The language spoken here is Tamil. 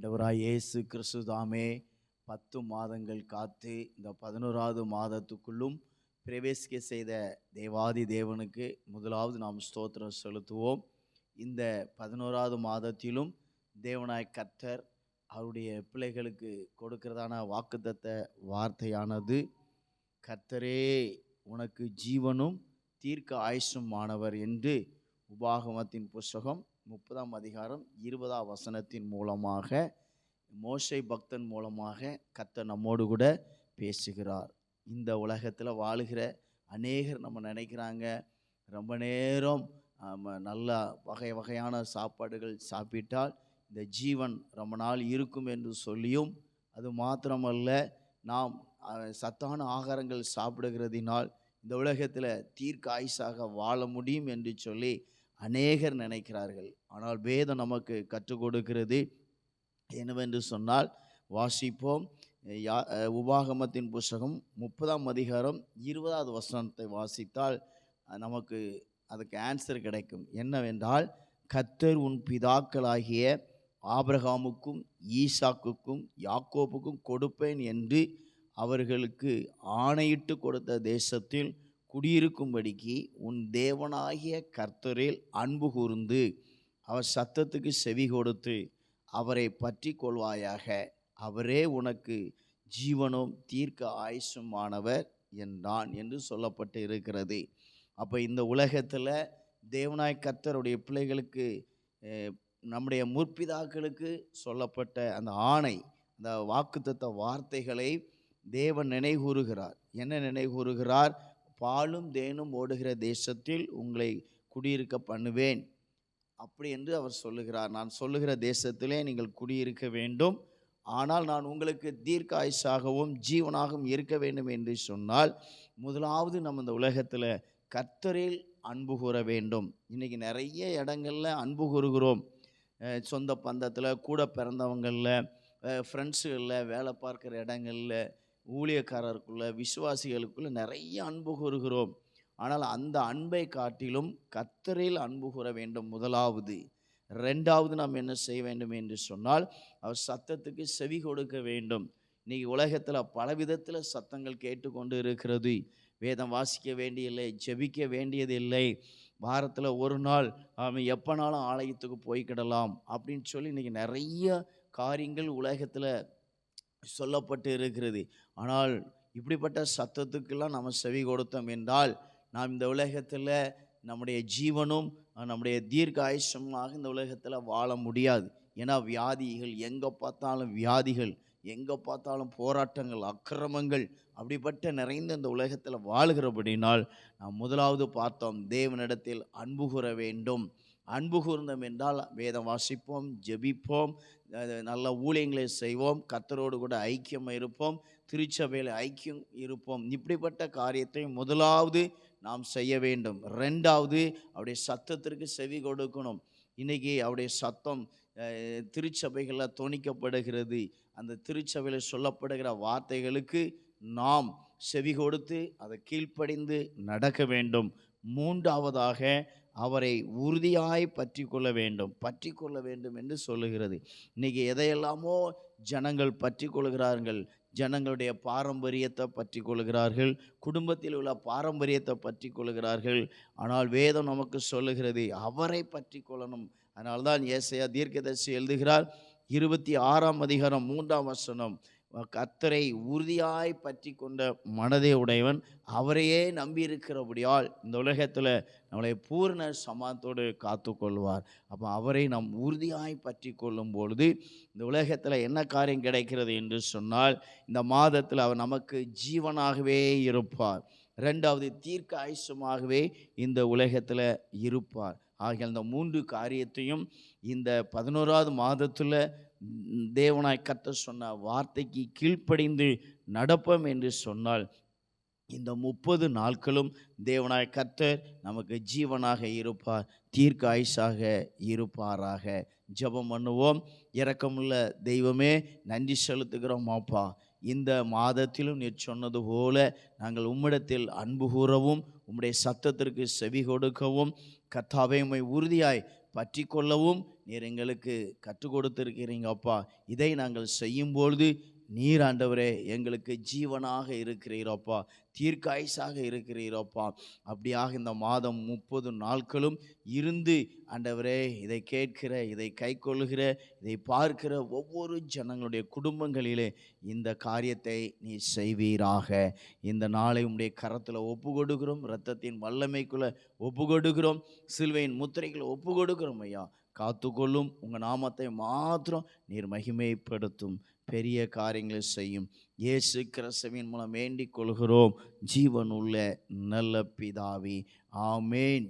ஆண்டவராய் இயேசு கிறிஸ்து தாமே பத்து மாதங்கள் காத்து இந்த பதினோராவது மாதத்துக்குள்ளும் பிரவேசிக்க செய்த தேவாதி தேவனுக்கு முதலாவது நாம் ஸ்தோத்திரம் செலுத்துவோம். இந்த பதினோராவது மாதத்திலும் தேவனாய் கர்த்தர் அவருடைய பிள்ளைகளுக்கு கொடுக்கிறதான வாக்குத்தத்த வார்த்தையானது கர்த்தரே உனக்கு ஜீவனும் தீர்க்க ஆயுஷும் மாணவர் என்று உபாகமத்தின் புஸ்தகம் முப்பதாம் அதிகாரம் இருபதாம் வசனத்தின் மூலமாக மோசை பக்தன் மூலமாக கத்த நம்மோடு கூட பேசுகிறார். இந்த உலகத்தில் வாழுகிற அநேகர் நம்ம நினைக்கிறாங்க. ரொம்ப நேரம் ஆம, நல்லா வகை வகையான சாப்பாடுகள் சாப்பிட்டால் இந்த ஜீவன் ரொம்ப நாள் இருக்கும் என்று சொல்லியும் அது மாத்திரமல்ல நாம் சத்தான ஆகாரங்கள் சாப்பிடுகிறதினால் இந்த உலகத்தில் தீர்க்க ஆயுசாக வாழ முடியும் என்று சொல்லி அநேகர் நினைக்கிறார்கள். ஆனால் வேதம் நமக்கு கற்றுக் கொடுக்கிறது என்னவென்று சொன்னால் வாசிப்போம். யா- உபாகமத்தின் புஸ்தகம் முப்பதாம் அதிகாரம் இருபதாவது வசனத்தை வாசித்தால் நமக்கு அதுக்கு ஆன்சர் கிடைக்கும். என்னவென்றால் கத்தர் உன் பிதாக்களாகிய ஆபிரகாமுக்கும் ஈசாக்குக்கும் யாக்கோப்புக்கும் கொடுப்பேன் என்று அவர்களுக்கு ஆணையிட்டு கொடுத்த தேசத்தில் குடியிருக்கும்படிக்கு உன் தேவனாகிய கர்த்தரில் அன்பு கூர்ந்து அவர் சத்தத்துக்கு செவி கொடுத்து அவரை பற்றி கொள்வாயாக. அவரே உனக்கு ஜீவனும் தீர்க்க ஆயுசுமானவர் என்றான் என்று சொல்லப்பட்டு இருக்கிறது அப்போ இந்த உலகத்தில் தேவனாய் கர்த்தருடைய பிள்ளைகளுக்கு நம்முடைய முற்பிதாக்களுக்கு சொல்லப்பட்ட அந்த ஆணை அந்த வாக்குத்தத்த வார்த்தைகளை தேவன் நினைகூறுகிறார். என்ன நினைகூறுகிறார்? பாலும் தேனும் ஓடுகிற தேசத்தில் உங்களை குடியிருக்க பண்ணுவேன். அப்படி என்று அவர் சொல்லுகிறார். நான் சொல்லுகிற தேசத்திலே நீங்கள் குடியிருக்க வேண்டும். ஆனால் நான் உங்களுக்கு தீர்க்க ஆயுஷாகவும் ஜீவனாகவும் இருக்க வேண்டும் என்று சொன்னால் முதலாவது நம்ம இந்த உலகத்தில் கர்த்தரில் அன்பு கூற வேண்டும். இன்றைக்கி நிறைய இடங்களில் அன்பு கூறுகிறோம். சொந்த பந்தத்தில் கூட பிறந்தவங்களில் ஃப்ரெண்ட்ஸுகளில் வேலை பார்க்குற இடங்களில் ஊழியக்காரருக்குள்ளே விசுவாசிகளுக்குள்ளே நிறைய அன்பு கூறுகிறோம். ஆனால் அந்த அன்பை காட்டிலும் கத்தரில் அன்பு கூற வேண்டும் முதலாவது. ரெண்டாவது நாம் என்ன செய்ய வேண்டும் என்று சொன்னால் அவர் சத்தத்துக்கு செவி கொடுக்க வேண்டும். இன்றைக்கி உலகத்தில் பல விதத்தில் சத்தங்கள் கேட்டுக்கொண்டு இருக்கிறது. வேதம் வாசிக்க வேண்டியதில்லை ஜெபிக்க வேண்டியதில்லை. வாரத்தில் ஒரு நாள் அவன் எப்போனாலும் ஆலயத்துக்கு போய்க்கிடலாம் அப்படின்னு சொல்லி இன்றைக்கி நிறைய காரியங்கள் உலகத்தில் சொல்லப்பட்டு இருக்கிறது. ஆனால் இப்படிப்பட்ட சத்தத்துக்கெல்லாம் நம்ம செவி கொடுத்தோம் என்றால் நாம் இந்த உலகத்தில் நம்முடைய ஜீவனும் நம்முடைய தீர்க்க ஆயுஷமாக இந்த உலகத்தில் வாழ முடியாது. ஏன்னா வியாதிகள் எங்கே பார்த்தாலும் வியாதிகள் எங்கே பார்த்தாலும் போராட்டங்கள் அக்கிரமங்கள் அப்படிப்பட்ட நிறைந்த இந்த உலகத்தில் வாழ்கிறபடினால் நாம் முதலாவது பார்த்தோம் தேவனிடத்தில் அன்பு கூற வேண்டும். அன்பு கூர்ந்தோம் என்றால் வேதம் வாசிப்போம் ஜெபிப்போம் நல்ல ஊழியங்களை செய்வோம் கத்தரோடு கூட ஐக்கியம் இருப்போம் திருச்சபையில் ஐக்கியம் இருப்போம். இப்படிப்பட்ட காரியத்தை முதலாவது நாம் செய்ய வேண்டும். ரெண்டாவது அவருடைய சத்தத்திற்கு செவி கொடுக்கணும். இன்றைக்கி அவருடைய சத்தம் திருச்சபைகளில் துணிக்கப்படுகிறது அந்த திருச்சபையில் சொல்லப்படுகிற வார்த்தைகளுக்கு நாம் செவி கொடுத்து அதை கீழ்ப்படிந்து நடக்க வேண்டும். மூன்றாவதாக அவரை உறுதியாய் பற்றி கொள்ள வேண்டும் பற்றி கொள்ள வேண்டும் என்று சொல்லுகிறது. இன்றைக்கி எதையெல்லாமோ ஜனங்கள் பற்றி கொள்கிறார்கள் ஜனங்களுடைய பாரம்பரியத்தை பற்றி கொள்கிறார்கள் குடும்பத்தில் உள்ள பாரம்பரியத்தை பற்றி கொள்கிறார்கள் ஆனால் வேதம் நமக்கு சொல்லுகிறது அவரை பற்றி கொள்ளணும் அதனால்தான் ஏசையா தீர்க்கதர்சி எழுதுகிறார் இருபத்தி ஆறாம் அதிகாரம் மூன்றாம் வசனம் கத்தரை உறுதியாய் பற்றி கொண்ட மனதை உடையவன் அவரையே நம்பியிருக்கிறபடியால் இந்த உலகத்தில் நம்மளை பூர்ண சமாத்தோடு காத்துக்கொள்வார் அப்போ அவரை நாம் உறுதியாய் பற்றி கொள்ளும் பொழுது இந்த உலகத்தில் என்ன காரியம் கிடைக்கிறது என்று சொன்னால் இந்த மாதத்தில் அவர் நமக்கு ஜீவனாகவே இருப்பார். ரெண்டாவது தீர்க்க ஆயுஷமாகவே இந்த உலகத்தில் இருப்பார். ஆகிய அந்த மூன்று காரியத்தையும் இந்த பதினோராவது மாதத்தில் தேவனாய் கத்த சொன்ன வார்த்தைக்கு கீழ்ப்படிந்து நடப்போம் என்று சொன்னால் இந்த முப்பது நாட்களும் தேவனாய் கர்த்தர் நமக்கு ஜீவனாக இருப்பார் தீர்க்க ஆயுஷாக இருப்பாராக. ஜெபம் பண்ணுவோம். இரக்கமுள்ள தெய்வமே நன்றி செலுத்துகிறோம் அப்பா இந்த மாதத்திலும் நீர் சொன்னது போல நாங்கள் உம்மிடத்தில் அன்பு கூறவும் உம்முடைய சத்தத்திற்கு செவி கொடுக்கவும் கர்த்தாவே உண்மை உறுதியாய் பற்றி கொள்ளவும் நீர் எங்களுக்கு கற்றுக் கொடுத்திருக்கிறீங்க அப்பா. இதை நாங்கள் செய்யும்பொழுது நீர் ஆண்டவரே எங்களுக்கு ஜீவனாக இருக்கிறீரோப்பா தீர்க்காயுசாக இருக்கிறீரோப்பா. அப்படியாக இந்த மாதம் முப்பது நாட்களும் இருந்து ஆண்டவரே இதை கேட்கிற இதை கைக்கொள்ளுகிற இதை பார்க்கிற ஒவ்வொரு ஜனங்களுடைய குடும்பங்களிலே இந்த காரியத்தை நீ செய்வீராக. இந்த நாளை உடைய கரத்தில் ஒப்பு கொடுக்கிறோம் இரத்தத்தின் வல்லமைக்குள்ளே ஒப்பு கொடுக்கிறோம் சிலுவையின் முத்திரைகளை ஒப்பு கொடுக்கிறோம் ஐயா. காத்துக்கொள்ளும். உங்கள் நாமத்தை மாத்திரம் நீர் மகிமைப்படுத்தும். பெரிய காரியங்களை செய்யும். இயேசு கிறிஸ்துவின் மூலம் வேண்டிக் கொள்கிறோம். ஜீவன் உள்ள நல்ல பிதாவி. ஆமேன்.